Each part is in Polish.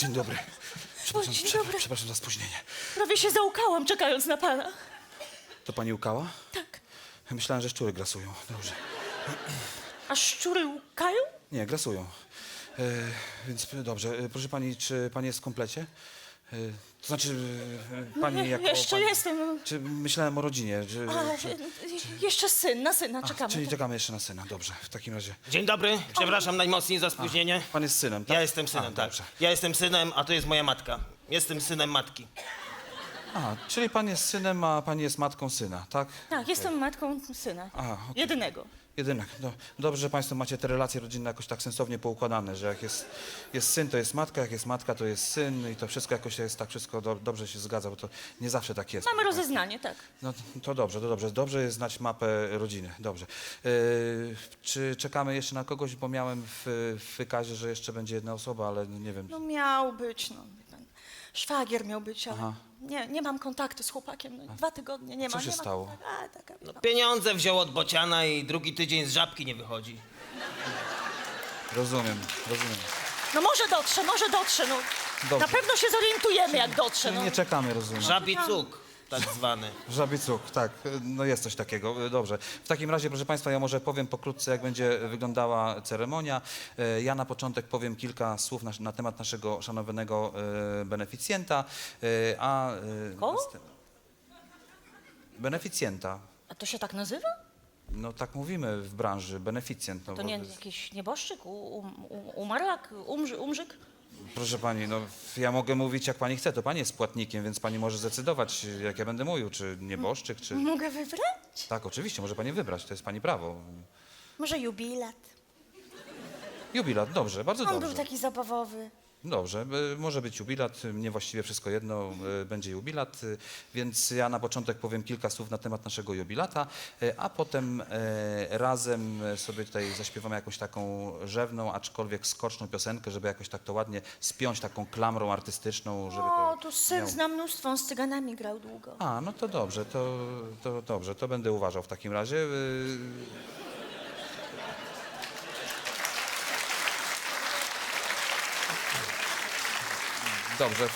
Dzień dobry. Przepraszam, dzień prze- dobry. przepraszam za spóźnienie. Prawie się załkałam, czekając na pana. To pani łkała? Tak. Myślałem, że szczury grasują. Dobrze. A szczury łkają? Nie, grasują. E, więc e, dobrze. E, proszę pani, czy pani jest w komplecie? E, to znaczy, e, pani Nie, jako... jeszcze pani, jestem. Czy myślałem o rodzinie? Czy, A, czy, jeszcze syn, na syna a, czekamy. czyli czekamy jeszcze na syna. Dobrze, w takim razie. Dzień dobry, przepraszam najmocniej za spóźnienie. Pan jest synem, tak? Ja jestem synem, a, tak. Dobrze. Ja jestem synem, a to jest moja matka. Jestem synem matki. A, czyli pan jest synem, a pani jest matką syna, tak? Tak, jestem matką syna. Aha, okej. Jedynego. Jedynak. No, dobrze, że Państwo macie te relacje rodzinne jakoś tak sensownie poukładane, że jak jest, jest syn, to jest matka, jak jest matka, to jest syn i to wszystko jakoś jest tak wszystko do, dobrze się zgadza, bo to nie zawsze tak jest. Mamy rozeznanie, tak. No to, dobrze, to dobrze. Dobrze jest znać mapę rodziny. Dobrze. Yy, czy czekamy jeszcze na kogoś, bo miałem w, w wykazie, że jeszcze będzie jedna osoba, ale nie wiem. No miał być, no. Szwagier miał być, ale Aha. nie, nie mam kontaktu z chłopakiem. No, dwa tygodnie nie Co ma. się nie ma stało? kontaktu. A, taka, No, pieniądze wziął od bociana i drugi tydzień z żabki nie wychodzi. Rozumiem, rozumiem. no może dotrze, może dotrze. No. Dobrze. Na pewno się zorientujemy, jak dotrze. No. nie czekamy, rozumiem. Żabi cuk, tak zwany. Żabi cuk, tak, no jest coś takiego, dobrze. W takim razie, proszę Państwa, ja może powiem pokrótce, jak będzie wyglądała ceremonia. E, Ja na początek powiem kilka słów na, na temat naszego szanownego e, beneficjenta, e, a... e, Kogo? Beneficjenta. A to się tak nazywa? No tak mówimy w branży, beneficjent. No, To bo nie jakiś nieboszczyk, u, um, um, umarlak, umrzy, umrzyk? Proszę Pani, no ja mogę mówić jak Pani chce, to Pani jest płatnikiem, więc Pani może zdecydować, jak ja będę mówił, czy nieboszczyk, czy... Mogę wybrać? Tak, oczywiście, może Pani wybrać, to jest Pani prawo. Może jubilat. Jubilat, dobrze, bardzo On dobrze. był taki zabawowy. Dobrze, y, może być jubilat, mnie właściwie wszystko jedno, y, będzie jubilat, y, więc ja na początek powiem kilka słów na temat naszego jubilata, a potem razem sobie tutaj zaśpiewamy jakąś taką rzewną, aczkolwiek skoczną piosenkę, żeby jakoś tak to ładnie spiąć taką klamrą artystyczną, żeby O, to syn miało- zna mnóstwo, on z cyganami grał długo. A, no to dobrze, to, to dobrze, to będę uważał w takim razie. Dobrze,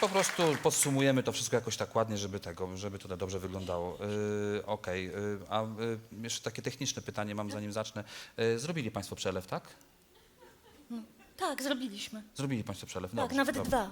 po prostu podsumujemy to wszystko jakoś tak ładnie, żeby tego, żeby to dobrze wyglądało. Yy, Okej, yy, a yy, jeszcze takie techniczne pytanie mam zanim zacznę. Yy, zrobili Państwo przelew, tak? Tak, zrobiliśmy. Zrobili Państwo przelew, Tak, dobrze, nawet dobrze. dwa.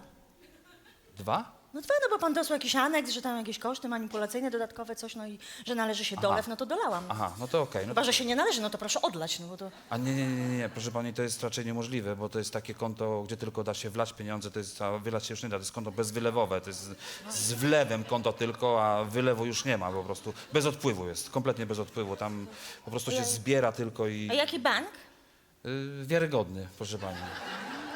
Dwa? No dwa, no bo pan dosłał jakiś aneks, że tam jakieś koszty manipulacyjne, dodatkowe coś, no i że należy się dolew, no to dolałam. Aha, no to okej. no Chyba, to- że się nie należy, no to proszę odlać, no bo to... A nie, nie, nie, nie, nie, proszę pani, to jest raczej niemożliwe, bo to jest takie konto, gdzie tylko da się wlać pieniądze, to jest, a wylać się już nie da, to jest konto bezwylewowe, to jest z wlewem konto tylko, a wylewu już nie ma po prostu, bez odpływu jest, kompletnie bez odpływu, tam po prostu się zbiera tylko i A jaki bank? y, wiarygodny, proszę pani.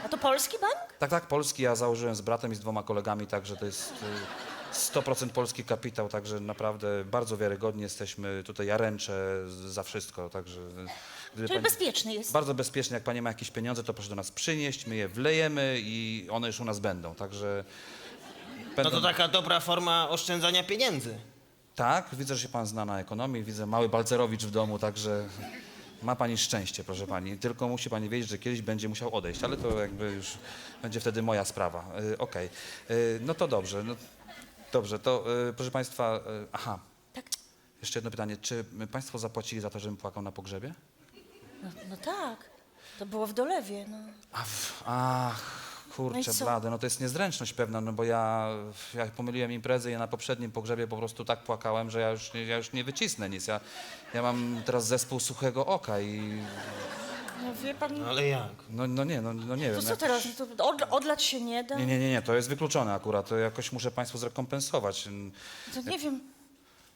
A to polski bank? Tak, tak, polski ja założyłem z bratem i z dwoma kolegami, także to jest y, 100% polski kapitał, także naprawdę bardzo wiarygodni jesteśmy, tutaj ja ręczę za wszystko, także... y, gdyby Czyli pani- bezpieczny jest. Bardzo bezpiecznie, jak pani ma jakieś pieniądze, to proszę do nas przynieść, my je wlejemy i one już u nas będą. Także. No Będą... to taka dobra forma oszczędzania pieniędzy. Tak, widzę, że się pan zna na ekonomii, widzę mały Balcerowicz w domu, także ma pani szczęście, proszę pani. Tylko musi pani wiedzieć, że kiedyś będzie musiał odejść, ale to jakby już będzie wtedy moja sprawa. Y, Okej, Y, no to dobrze. No, dobrze, to y, proszę państwa, aha, Tak. jeszcze jedno pytanie. Czy państwo zapłacili za to, żebym płakał na pogrzebie? No, no tak. To było w dolewie, no. A, w- ach, kurczę, blade, no to jest niezręczność pewna, no bo ja, ja pomyliłem imprezę i ja na poprzednim pogrzebie po prostu tak płakałem, że ja już, nie- ja już nie wycisnę nic. Ja, ja mam teraz zespół suchego oka i No wie pan, No ale jak? no, no nie, no, no nie to wiem. co jak- teraz? No To od, odlać się nie da? Nie, nie, nie, nie, to jest wykluczone akurat, to jakoś muszę państwu zrekompensować. To nie wiem,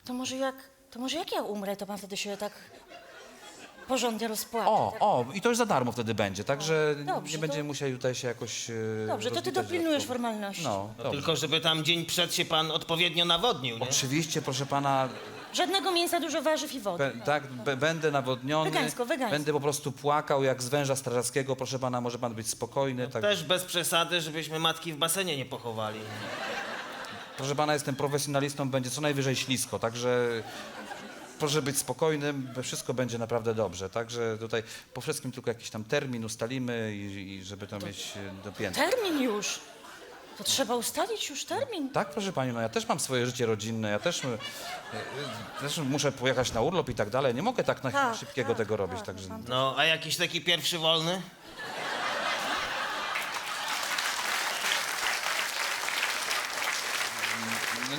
to może jak, to może jak ja umrę, to pan wtedy się tak porządnie rozpłacze. O, tak? o, i to już za darmo wtedy będzie, także Dobrze, nie to- będziemy musieli tutaj się jakoś e, Dobrze, to ty rozliczać dopilnujesz dodatkowo. formalności. No, No dobrze. tylko żeby tam dzień przed się pan odpowiednio nawodnił, nie? Oczywiście, proszę pana, Żadnego mięsa, dużo warzyw i wody. Be, tak, be, będę nawodniony. Wegańsko, wegańsko. Będę po prostu płakał jak z węża strażackiego. Proszę pana, może pan być spokojny. Tak. Też bez przesady, żebyśmy matki w basenie nie pochowali. Proszę pana, jestem profesjonalistą, będzie co najwyżej ślisko, także proszę być spokojnym, wszystko będzie naprawdę dobrze. Także tutaj po wszystkim tylko jakiś tam termin ustalimy i, i żeby to mieć e, dopięte. Termin już. To trzeba ustalić już termin. Tak, proszę pani, no ja też mam swoje życie rodzinne, ja też, e, e, też muszę pojechać na urlop i tak dalej. Nie mogę tak na Tak, szybkiego tak, tego robić, tak, także... pan- No, a jakiś taki pierwszy wolny?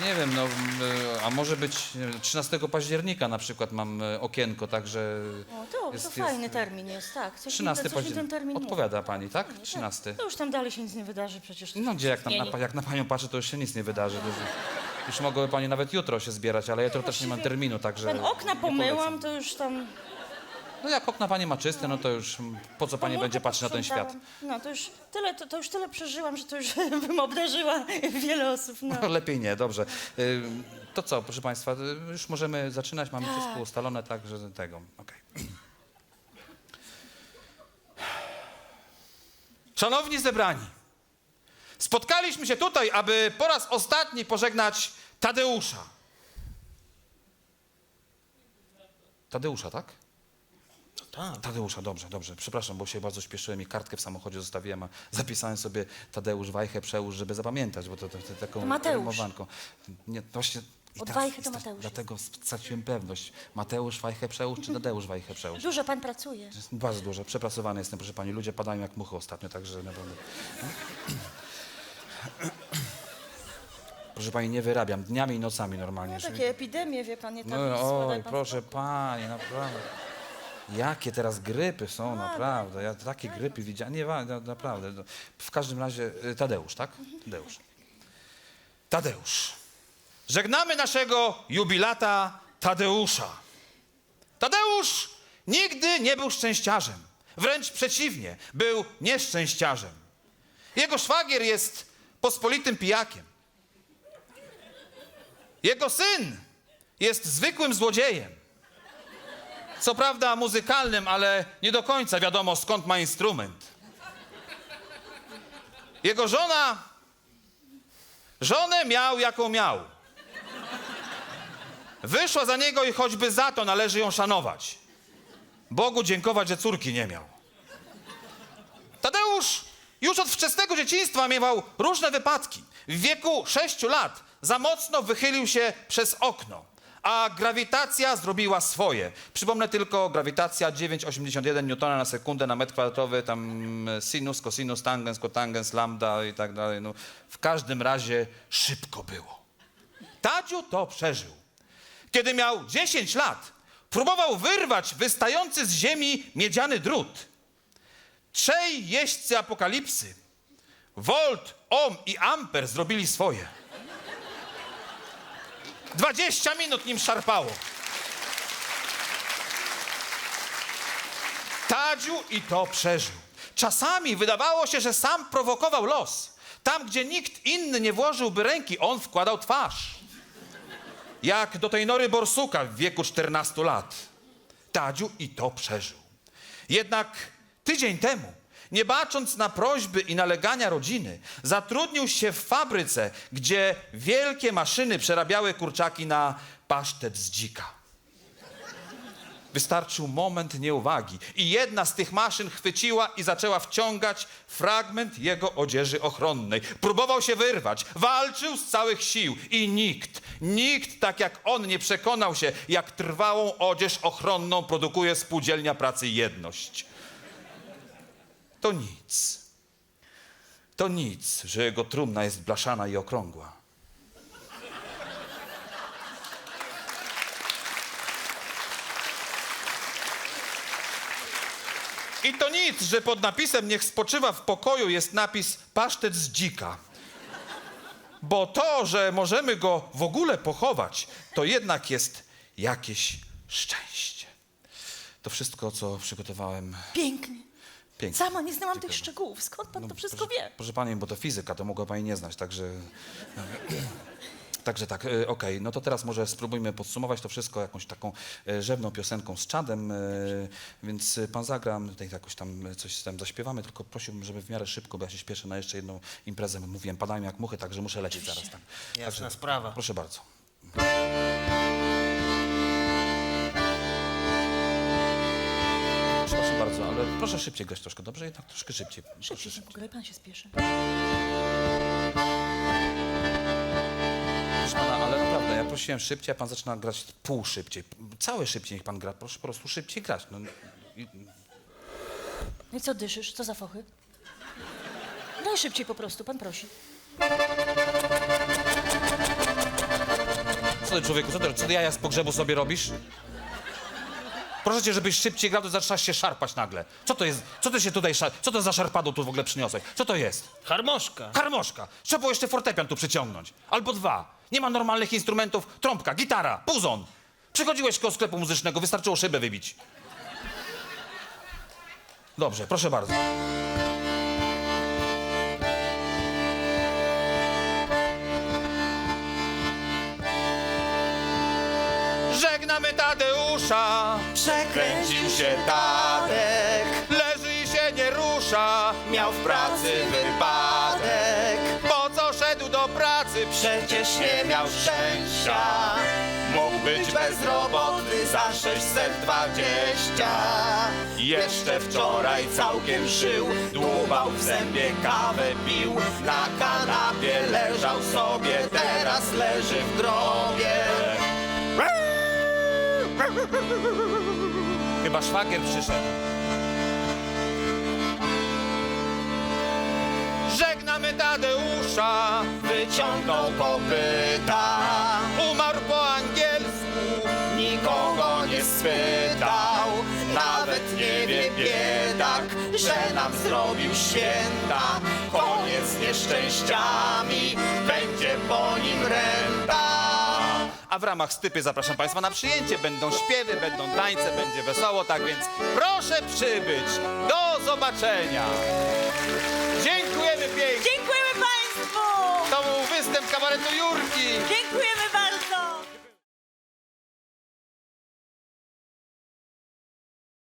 Nie wiem, no, e, a może być nie wiem, 13 października na przykład mam e, okienko, także... O, to, jest- to fajny jest- termin jest, tak. Coś mi- 13 coś mi ten termin. Odpowiada pani, tak? Tak. 13. To już tam dalej się nic nie wydarzy przecież. No gdzie, jak, tam, na, jak na panią patrzę, to już się nic nie wydarzy. Już, już mogłaby pani nawet jutro się zbierać, ale jutro też nie mam terminu, także... Pan okna pomyłam, to już tam... No jak okna pani ma czyste, no to już po co pani komórkę będzie patrzeć na ten świat? posprzątałam. No to już tyle, to, to już tyle przeżyłam, że to już bym obdarzyła wiele osób. No. No, lepiej nie, dobrze. Y, To co, proszę państwa, y, już możemy zaczynać, mamy Tak. wszystko ustalone, także tego, okej. Szanowni zebrani, spotkaliśmy się tutaj, aby po raz ostatni pożegnać Tadeusza. Tadeusza, tak? Tak. Tadeusza, dobrze, dobrze. Przepraszam, bo się bardzo śpieszyłem i kartkę w samochodzie zostawiłem, a zapisałem sobie Tadeusz Wajchę Przełóż, żeby zapamiętać, bo to, to, to taką Mateusz. rymowanką. Nie, właśnie... i Od teraz- Wajchy to i Mateusz. Dlatego straciłem pewność. Mateusz Wajchę Przełóż czy Tadeusz Wajchę Przełóż? Dużo pan pracuje. Bardzo dużo. Przepracowany jestem, proszę pani. Ludzie padają jak muchy ostatnio, także naprawdę... Proszę pani, nie wyrabiam. Dniami i nocami normalnie. No, takie epidemie, wie pan, nie tak no, oj, proszę pani, naprawdę. Jakie teraz grypy są, naprawdę. Ja takie grypy widziałem. Nie, wa- na- naprawdę. No. W każdym razie, y, Tadeusz, tak? Tadeusz. Tadeusz. Żegnamy naszego jubilata Tadeusza. Tadeusz nigdy nie był szczęściarzem. Wręcz przeciwnie, był nieszczęściarzem. Jego szwagier jest pospolitym pijakiem. Jego syn jest zwykłym złodziejem. Co prawda muzykalnym, ale nie do końca wiadomo skąd ma instrument. Jego żona. Żonę miał jaką miał. Wyszła za niego i choćby za to należy ją szanować. Bogu dziękować, że córki nie miał. Tadeusz już od wczesnego dzieciństwa miewał różne wypadki. W wieku sześciu lat za mocno wychylił się przez okno, a grawitacja zrobiła swoje. Przypomnę tylko, grawitacja 9,81 Newtona na sekundę na metr kwadratowy, tam e, sinus, cosinus, tangens, kotangens, lambda i tak dalej. No, w każdym razie szybko było. Tadziu to przeżył. Kiedy miał 10 lat, próbował wyrwać wystający z ziemi miedziany drut. Trzej jeźdźcy apokalipsy, Volt, Ohm i Amper zrobili swoje. 20 minut nim szarpało. Tadziu i to przeżył. Czasami wydawało się, że sam prowokował los. Tam, gdzie nikt inny nie włożyłby ręki, on wkładał twarz. Jak do tej nory borsuka w wieku 14 lat. Tadziu i to przeżył. Jednak tydzień temu, nie bacząc na prośby i nalegania rodziny, zatrudnił się w fabryce, gdzie wielkie maszyny przerabiały kurczaki na pasztet z dzika. Wystarczył moment nieuwagi i jedna z tych maszyn chwyciła i zaczęła wciągać fragment jego odzieży ochronnej. Próbował się wyrwać, walczył z całych sił i nikt, nikt tak jak on nie przekonał się, jak trwałą odzież ochronną produkuje spółdzielnia pracy Jedność. To nic. To nic, że jego trumna jest blaszana i okrągła. I to nic, że pod napisem niech spoczywa w pokoju jest napis pasztet z dzika. Bo to, że możemy go w ogóle pochować, to jednak jest jakieś szczęście. To wszystko, co przygotowałem. Pięknie. Pięknie. Sama nie znałam tych szczegółów. Skąd pan to wszystko No, proszę, wie? Proszę pani, bo to fizyka, to mogła pani nie znać, także. Także tak, e, okej, no to teraz może spróbujmy podsumować to wszystko jakąś taką e, rzewną piosenką z czadem, e, więc e, pan zagra, my tutaj jakoś tam e, coś tam zaśpiewamy, tylko prosiłbym, żeby w miarę szybko, bo ja się śpieszę na jeszcze jedną imprezę, mówiłem, padają jak muchy, także muszę lecieć zaraz. Tak. Jasna sprawa. Proszę bardzo. Bardzo, ale proszę szybciej grać troszkę, dobrze? Jednak troszkę szybciej. Szybciej, szybko, graj, pan się spieszy. Proszę pana, ale naprawdę, ja prosiłem szybciej, a pan zaczyna grać pół szybciej. Całe szybciej niech pan gra, proszę po prostu szybciej grać. No, i- No i co dyszysz? Co za fochy? Daj szybciej po prostu, pan prosi. co ty człowieku, co ty, co ty jaja z pogrzebu sobie robisz? Proszę cię, żebyś szybciej grał, to zaczynasz się szarpać nagle. Co to jest, co ty się tutaj, szar- co to za szarpado tu w ogóle przyniosłeś? Co to jest? Harmoszka. Harmoszka. Trzeba było jeszcze fortepian tu przyciągnąć. Albo dwa. Nie ma normalnych instrumentów. Trąbka, gitara, puzon. Przychodziłeś koło sklepu muzycznego, wystarczyło szybę wybić. Dobrze, proszę bardzo. Tadeusza. Przekręcił się Tadek, Leży i się nie rusza. miał w pracy wypadek. Po co szedł do pracy? Przecież nie miał szczęścia. Mógł być bezrobotny za 620. Jeszcze wczoraj całkiem żył, dłubał w zębie kawę pił. Na kanapie leżał sobie, teraz leży w grobie. Chyba szwagier przyszedł. Żegnamy Tadeusza. Wyciągnął kopyta, Umarł po angielsku. nikogo nie spytał. Nawet nie wie biedak, że nam zrobił święta. Koniec z nieszczęściami, A w ramach stypy zapraszam Państwa na przyjęcie. Będą śpiewy, będą tańce, będzie wesoło, tak więc proszę przybyć. Do zobaczenia. Dziękujemy pięknie. Dziękujemy państwu! To był występ kabaretu Jurki. Dziękujemy